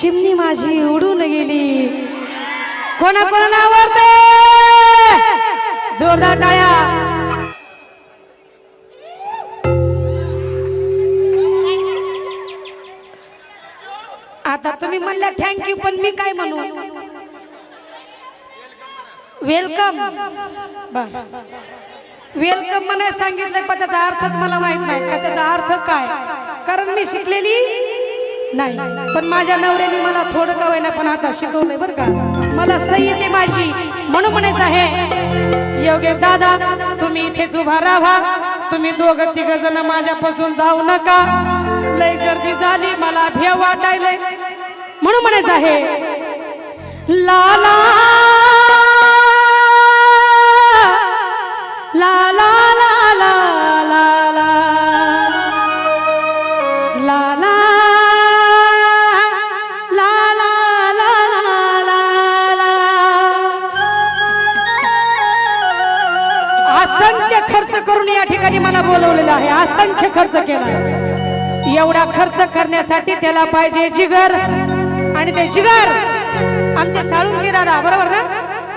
चिमणी माझी उडून गेली. कोणा कोणाला आवडते? जोरदार टाळ्या. आता तुम्ही म्हणल्या थँक्यू पण मी काय म्हणू? वेलकम वेलकम म्हणाय सांगितलंय पण त्याचा अर्थच मला माहीत नाही. त्याचा अर्थ काय? कारण मी शिकलेली नाही. पण माझ्या नवऱ्याने मला थोडं का होईना पण आता शिकवलंय बरं का. मला सही येते माझी. म्हणून म्हणायचं आहे योग्य दादा तुम्ही इथेच उभा राहा. तुम्ही दोघं तिघ जण माझ्यापासून जाऊ नका. लय गर्दी झाली मला भे वाटायलंय. म्हणून म्हणायचं आहे लाला लाला करून या ठिकाणी मला बोलवलेलं आहे. असंख्य खर्च केला. एवढा खर्च करण्यासाठी त्याला पाहिजे जिगर. आणि ते जिगर आमचे साळुंखे दादा बरोबर ना?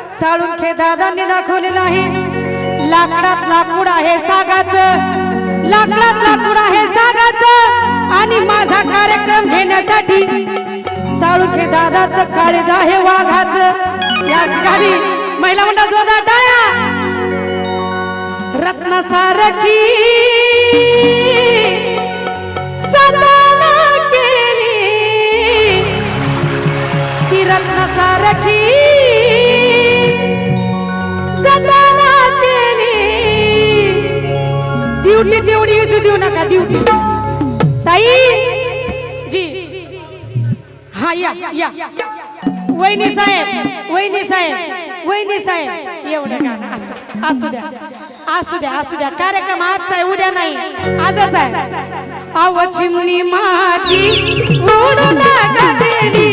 साळुंखे दादांनी दाखवलेलं आहे. लाकडात लाकूड आहे सागाचं. लाकडात लाकूड आहे सागाचं. आणि माझा कार्यक्रम घेण्यासाठी साळुखे दादाचं काळीज आहे वाघाचं. याच ठिकाणी महिला मंडळ जोरदार टाळ्या रत्न सारखी. केली. ती रत्न सारखी. केली. तेवढी युजू देऊ नका ड्युटी ताई. जी. हा या या. वहिनी साहेब वहिनी साहेब वहिनी साहेब. एवढं गाणं असं असू द्या. असू द्या असू द्या कार्यक्रम आजचा आहे उद्या नाही. आजच आहे. अव चिमणी माझी उडू गेली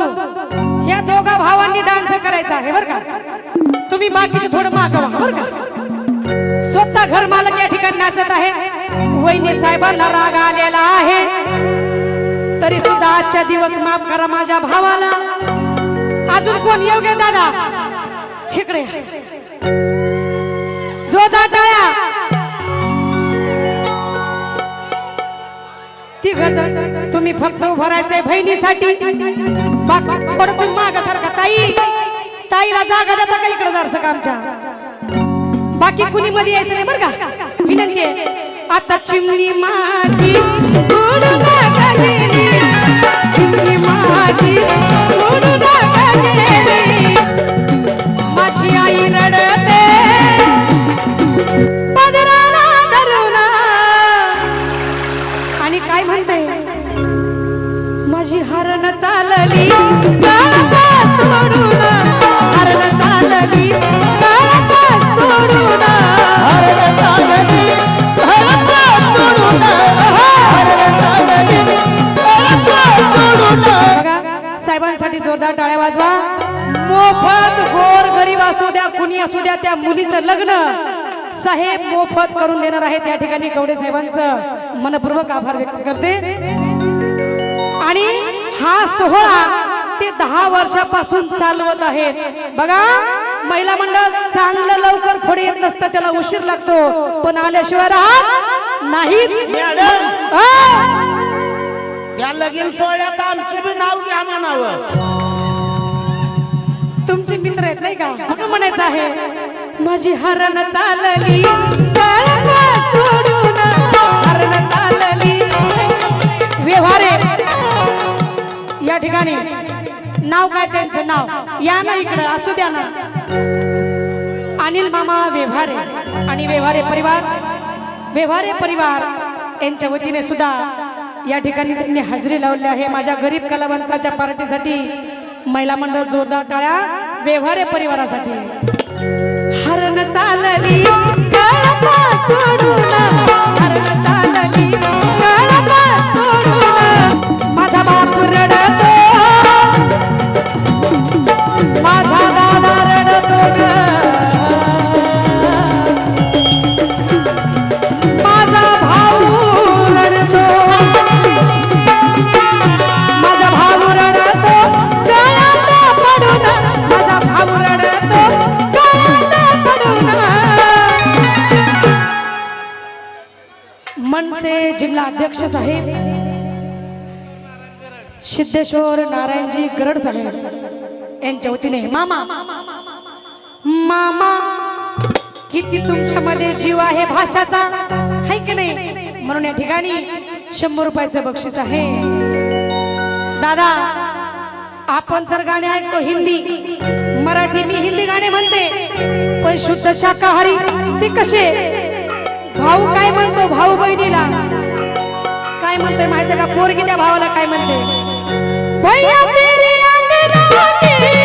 बंधू या दोघा भावांनी डान्स करायचा आहे बरं का? तुम्ही बाकीचे थोडं मागवा बरं का? स्वतः घर मालक या ठिकाणी नाचत आहे. वहिनी साहेबांना राग आलेला आहे. तरी सुद्धा आजच्या दिवस माफ करा माझ्या भावाला. अजून कोण येऊ गे दादा? इकडे जो दाटाळ्या ती गजल तुम्ही फक्त उभं राहायचंय बहिणीसाठी. पडतून माग सारखा ताई. ताईला जागा देता का इकडे जरसं का आमच्या? बाकी कुणी मध्ये यायचं नाही बरं का? विनंती आहे. आता चिमणी माझी असू द्या कुणी असू द्या त्या मुलीचं लग्न साहेब मोफत करून देणार आहेत या ठिकाणी कवडे साहेबांचं. मनपूर्वक आभार व्यक्त करते. आणि हा सोहळा ते दहा वर्षापासून चालवत आहेत. बघा महिला मंडळ चांगलं लवकर पुढे येत नसतं त्याला उशीर लागतो. पण आल्याशिवाय राहत नाहीच. मॅडम! या लगीन सोहळ्यात आमचे बी नाव घ्या म्हणावं. मित्र आहेत नाही का? म्हणून म्हणायचं आहे माझी हरण चालली सोडून हरण चालली. व्यवहारे. या ठिकाणी नाव काय त्यांचं? नाव. या ना इकडं असू द्या ना. अनिल मामा व्यवहारे. आणि व्यवहारे परिवार. व्यवहारे परिवार यांच्या वतीने सुद्धा या ठिकाणी त्यांनी हजेरी लावली आहे. माझ्या गरीब कलावंताच्या पार्टीसाठी महिला मंडळ जोरदार टाळ्या. व्यवहारे परिवारासाठी. हरण चालली मनसे जिल्हा अध्यक्ष साहेब. सिद्धेश्वर नारायणजी गरड साहेब. यांच्या वतीने मामा. मामा किती तुमच्यामध्ये जीव आहे भाषाचा? आहे की नाही? म्हणून या ठिकाणी शंभर रुपयाचं बक्षीस आहे. दादा आपण तर गाणे ऐकतो हिंदी. मराठी मी हिंदी गाणे म्हणते. पण शुद्ध शाकाहारी ते कसे? भाऊ काय म्हणतो? भाऊ बहिणीला. काय म्हणतोय माहितीये का? पोरगी त्या भावाला काय म्हणते? भैया तेरी अंगरानी,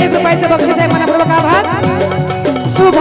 एकशे रुपयाचं बक्षीस आहे मनापूर्वक आभार. सुबह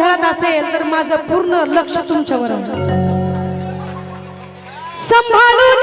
गोंधळात असेल तर माझं पूर्ण लक्ष तुमच्यावर आहे. सांभाळून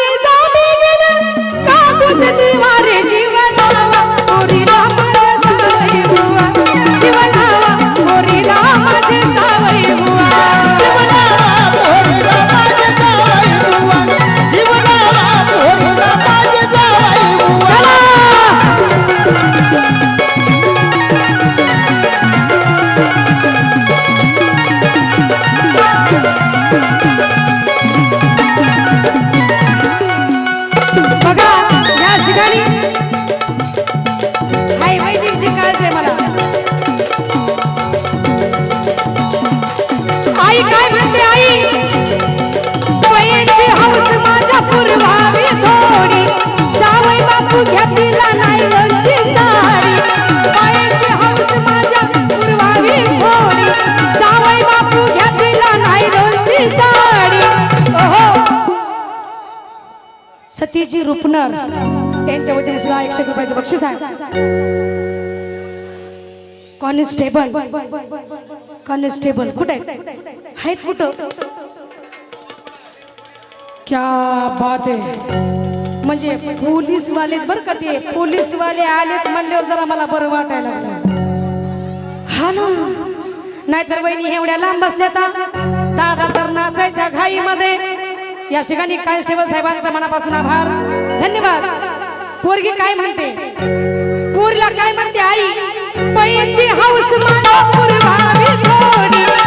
सतीजी रुपनर. यांच्या वतीने सुद्धा एकशे रुपयाचं बक्षीस आहे. कॉन्स्टेबल. कॉन्स्टेबल कुठे? आहेत कुठं? क्या बात आहे. म्हणजे पोलीस वाले बर का ते. पोलीस वाले आलेत म्हणल्यावर जरा मला बरं वाटायला लागलं. हा ना नाहीतर वहिनी एवढ्या लांब बसल्या दादा तर नाचायच्या घाईमध्ये. या ठिकाणी कॉन्स्टेबल साहेबांचा मनापासून आभार. धन्यवाद. पोरगी काय म्हणते? पोरीला काय म्हणते आई? पैची हौस मला पुरवावी थोडी.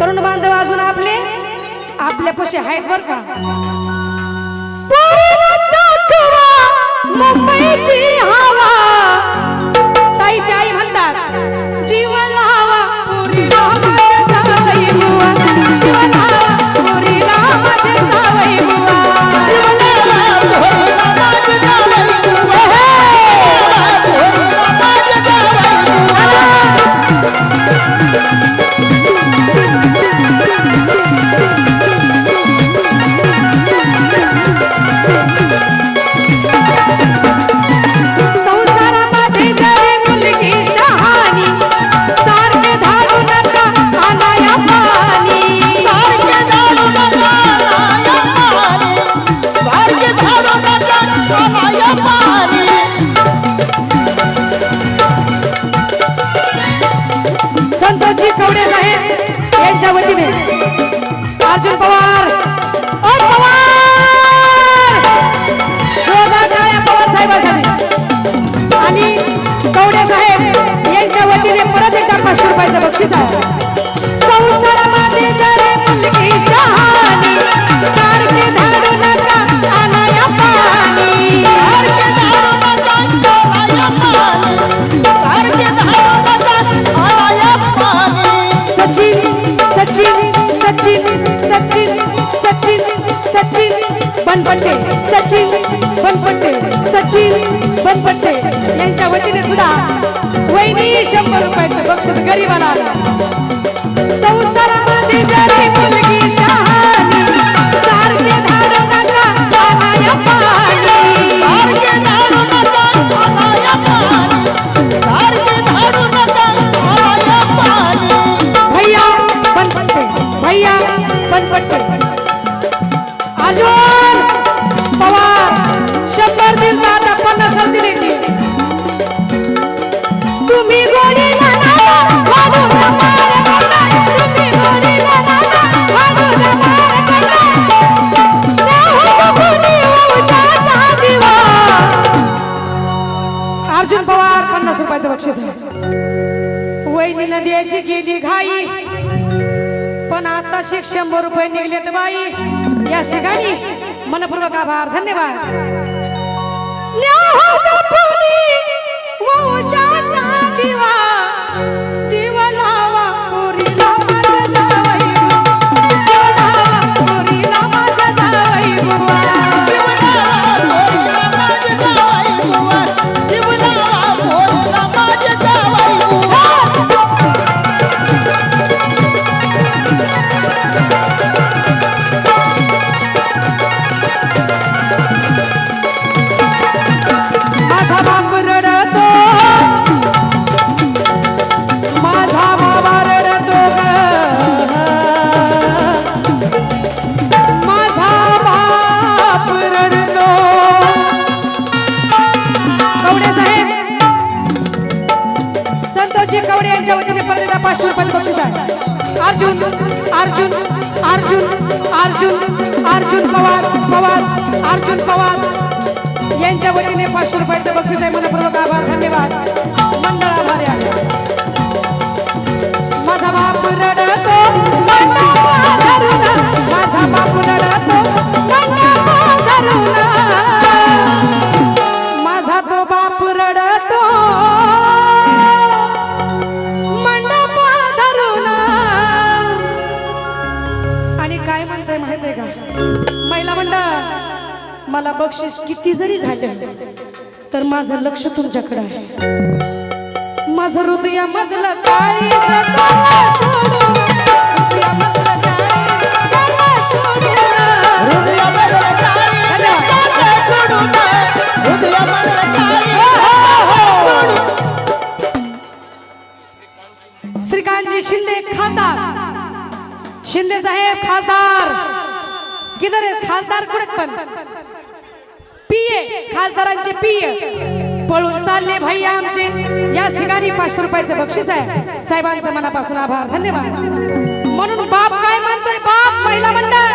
तरुण बांधव अजून आपले? आपल्यापाशी आहेत बरं का? पाचशे रुपयाचं बक्षीस आहे. संसारामध्ये जरी मुलगी शहाणी सारखे धाडू नका आणाया पाणी. सारखे धाडू नका नाया पाणी. सारखे धाडू नका नाया पाणी. सचिन सचिन सचिन सचिन सचिन सचिन बनपट्टे. सचिन बनपट्टे. सचिन बनपट्टे. यांच्या वतीने सुद्धा वहिनी शंभर रुपयाचं बक्षीस गरीबाला. संसारामध्ये पन्नास रुपयाचं बक्षीस आहे गेली घाई. पण आता शिक शंभर रुपये निघलेत बाई. याच ठिकाणी मनपूर्वक आभार धन्यवाद. दिवा, कवडे परत पाचशे रुपये बक्षीस आहे? अर्जुन अर्जुन अर्जुन अर्जुन अर्जुन पवार पवार अर्जुन पवार. यांच्या वतीने पाचशे रुपयाचं बक्षीस आहे. मनपूर्वक आभार धन्यवाद. मंडळ आभारी आहे आणि काय म्हणतोय माहितीये का? महिला मंडळ मला बक्षीस किती जरी झालं तर माझं लक्ष तुमच्याकडे आहे. माझं हृदयामधलं काय श्रीकांतजी शिंदे खासदार. शिंदे साहेब खासदार. किधर आहेत खासदार कुठे पण. पिये खासदारांचे पिये पळून चालले भाई आमचे. याच ठिकाणी पाचशे रुपयाचं बक्षीस आहे. साहेबांचं मनापासून आभार. धन्यवाद. म्हणून बाप काय म्हणतोय? बाप महिला मंडळ.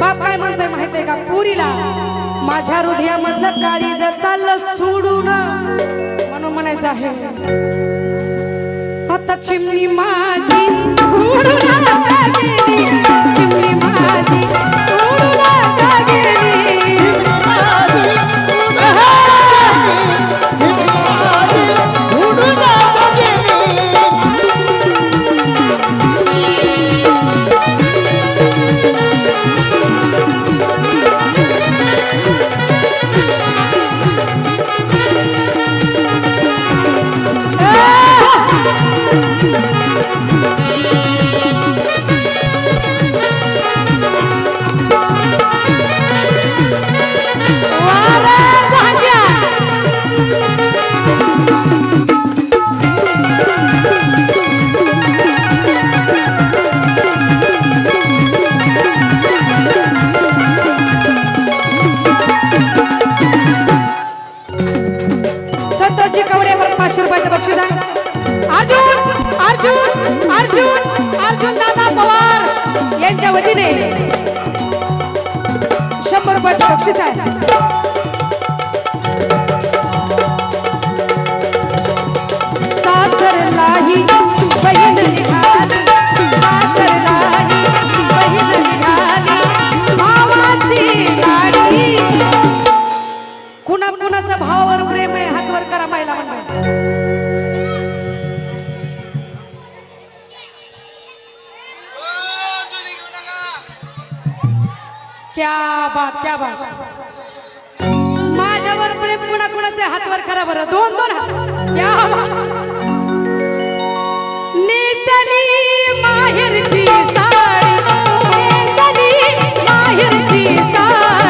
बाप काय म्हणतोय माहितीये का? पुरीला. माझ्या हृदयामधलं गाडी जर चाललं सोडून. म्हणायचं आहे चिमणी माझी. वतीने शंभर रुपयाचं बक्षीस आहे. क्या बात क्या बात. माझ्यावर प्रेम कुणा कुणाचे हातवर खरा बरं. दोन दोन हात. क्या माहेरची साडी. माहेरची साडी.